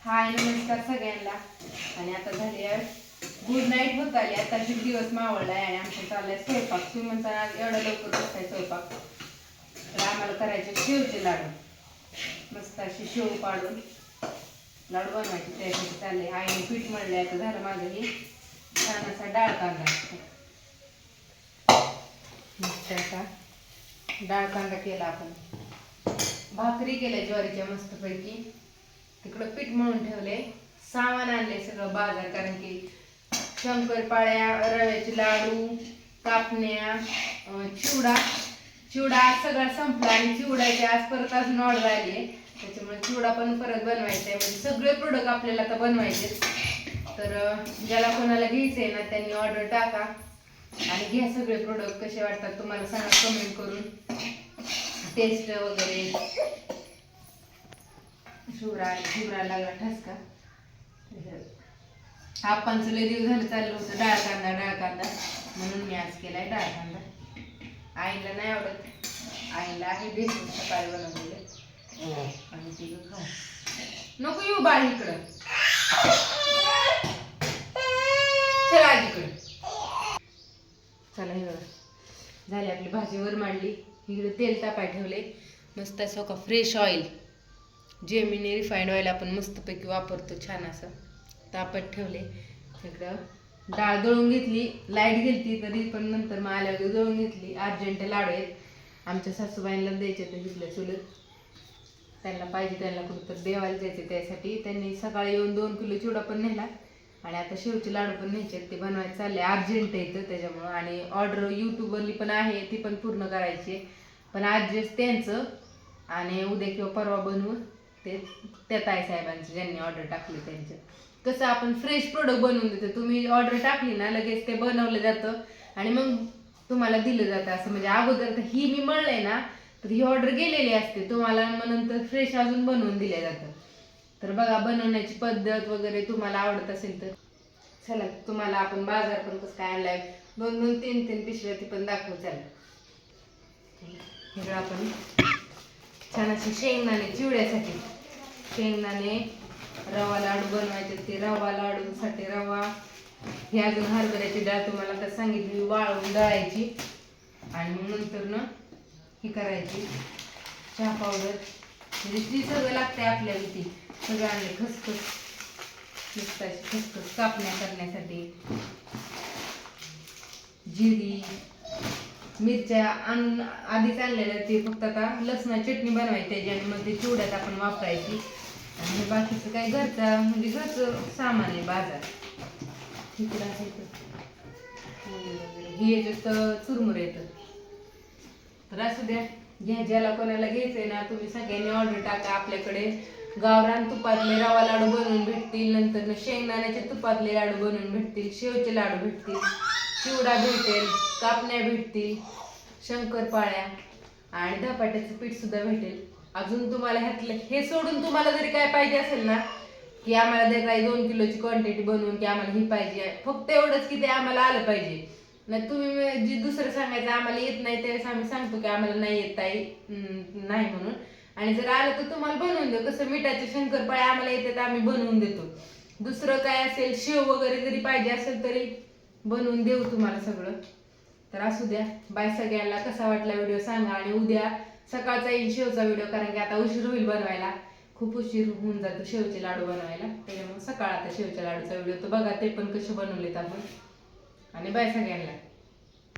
हाय नमस्कार सगळ्यांना. आणि आता झाली गुड नाईट होत आली. आता एक दिवस मावळलाय आणि आमचं चाललंय स्वयंपाक. तुम्ही म्हणता आज एवढा लवकर बसताय स्वयंपाक. तर आम्हाला करायचे शेवचे लाडू. मस्त अशी शेव पाडून लाडू बनवायचे. त्यासाठी चालले आईने पीठ मळले आता झालं माझं हे. छान असा डाळ कांदा मस्त असा डाळ कांदा केला आपण. भाकरी केल्या ज्वारीच्या मस्तपैकी. इकडं पीठ मळून ठेवले सामान आणले सगळं बाजार कारण की शंकरपाळ्या रव्याचे लाडू कापण्या चिवडा. चिवडा आज सगळा संपला आणि चिवड्याचे आज परत अजून ऑर्डर आली आहे. त्याच्यामुळे चिवडा पण परत बनवायचा आहे. म्हणजे सगळे प्रोडक्ट आपल्याला आता बनवायचे तर ज्याला कोणाला घ्यायचं आहे ना त्यांनी ऑर्डर टाका. आणि घ्या सगळे प्रोडक्ट कसे वाटतात तुम्हाला सांगा कमेंट करून. टेस्ट वगैरे. शिवरा शिवरा लागला ठसका. आप्पांचं लय दिवस झालं चाललं होतं डाळ कांदा डाळ कांदा. म्हणून मी आज केलाय डाळ कांदा. आईला नाही आवडत. आईला आहे बेसन सकाळी बनवलेले. आणि ते खाऊ. नको येऊ बाळ इकडं. चला आजीकडं चला हे बघा. झाली आपली भाजीवर मांडली. इकडे तेल तापाय ठेवले मस्त असं का fresh oil Gemini refined oil आपण मस्तपैकी वापरतो छान असं. तापत ठेवले. इकडं. डाळ दळून घेतली. लाइट गेलती तरी पण नंतर मग आल्यावर दळून घेतली. अर्जंट लाडू आहेत. आमच्या सासूबाईंना द्यायचे तर इथल्या चुलत. त्यांना पाहिजे त्यांना कुठं देवायला द्यायचे. त्यासाठी त्यांनी सकाळी येऊन दोन किलो चिवडा पण नेला. आणि आता शेवचे लाडू पण न्यायचे ते बनवायचे चालले. अर्जंट येतं त्याच्यामुळं. आणि ऑर्डर यूट्यूबवरली पण आहे. ती पण पूर्ण करायची पण आज त्यांचं. आणि उद्या किंवा परवा बनवून ते त्या ताई साहेबांचे ज्यांनी ऑर्डर टाकली त्यांचे. कसं आपण फ्रेश प्रोडक्ट बनवून देतो. तुम्ही ऑर्डर टाकली ना लगेच ते बनवलं जातं. आणि मग तुम्हाला दिलं जातं असं. म्हणजे अगोदर तर ही मी म्हणलंय ना तर ही ऑर्डर गेलेली असते. तुम्हाला मग नंतर फ्रेश अजून बनवून दिलं जातं. तर बघा बनवण्याची पद्धत वगैरे तुम्हाला आवडत असेल तर. चला तुम्हाला आपण बाजार पण कसं काय आणलाय दोन दोन तीन तीन पिशव्या ती पण दाखवू. चला. आपण छान असे शेंगदाणे चिवड्यासाठी शेंगदाणे रवा लाडू बनवायचे ते रवा लाडूसाठी रवा. ही अजून हरभऱ्याची डाळ तुम्हाला तर सांगितली वाळवून दळायची. आणि मग नंतर ना ही करायची चहा पावडर. म्हणजे ती सगळं लागते आपल्याला ती सगळं आणले खसखस. मस्त खसखस कापण्या करण्यासाठी. जिरी मिरच्या आण आधीच आणलेल्या ते फक्त आता लसणाची चटणी बनवायची त्याची आणि मग ते चिवड्यात आपण वापरायची. आणि बाकीचं काय घरचं म्हणजे घरचं सामान आहे बाजार. आहे. हे याच्यात चुरमुर येतं तर असू द्या. घ्या ज्याला कोणाला घ्यायचंय ना तुम्ही सगळ्यांनी ऑर्डर टाका आपल्याकडे. गावरान तुपातले रवा लाडू बनवून भेटतील. नंतर न शेंगदाण्याच्या तुपातले लाडू बनवून भेटतील. शेवचे लाडू भेटतील. चिवडा भेटेल कापण्या भेटतील शंकरपाळ्या आणि धपाट्याचं पीठ सुद्धा भेटेल. अजून तुम्हाला ह्यातलं हे सोडून तुम्हाला जरी काय पाहिजे असेल ना की आम्हाला जर काही दोन किलोची क्वांटिटी बनवून की आम्हाला ही पाहिजे. फक्त एवढंच की ते आम्हाला आलं पाहिजे. नाही तुम्ही जी दुसरं सांगायचं आम्हाला येत नाही त्यावेळेस आम्ही सांगतो की आम्हाला नाही येत ताई. नाही म्हणून. आणि जर आलं तर तुम्हाला बनवून देऊ. कसं मिठाचे शंकरपाळे आम्हाला येते तर आम्ही बनवून देतो. दुसरं काय असेल शेव वगैरे जरी पाहिजे असेल तरी बनवून देऊ तुम्हाला सगळं. तर असू द्या. बाय सगळ्यांना कसा वाटला व्हिडिओ सांगा आणि उद्या सकाळचा येईल शेवचा व्हिडिओ कारण की आता उशीर होईल बनवायला. खूप उशीर होऊन जातो शेवचे लाडू बनवायला. त्याच्यामुळे सकाळ आता शेवच्या लाडूचा व्हिडिओ तर बघा ते पण कसे बनवलेत आपण. आणि बाय सगळ्यांना.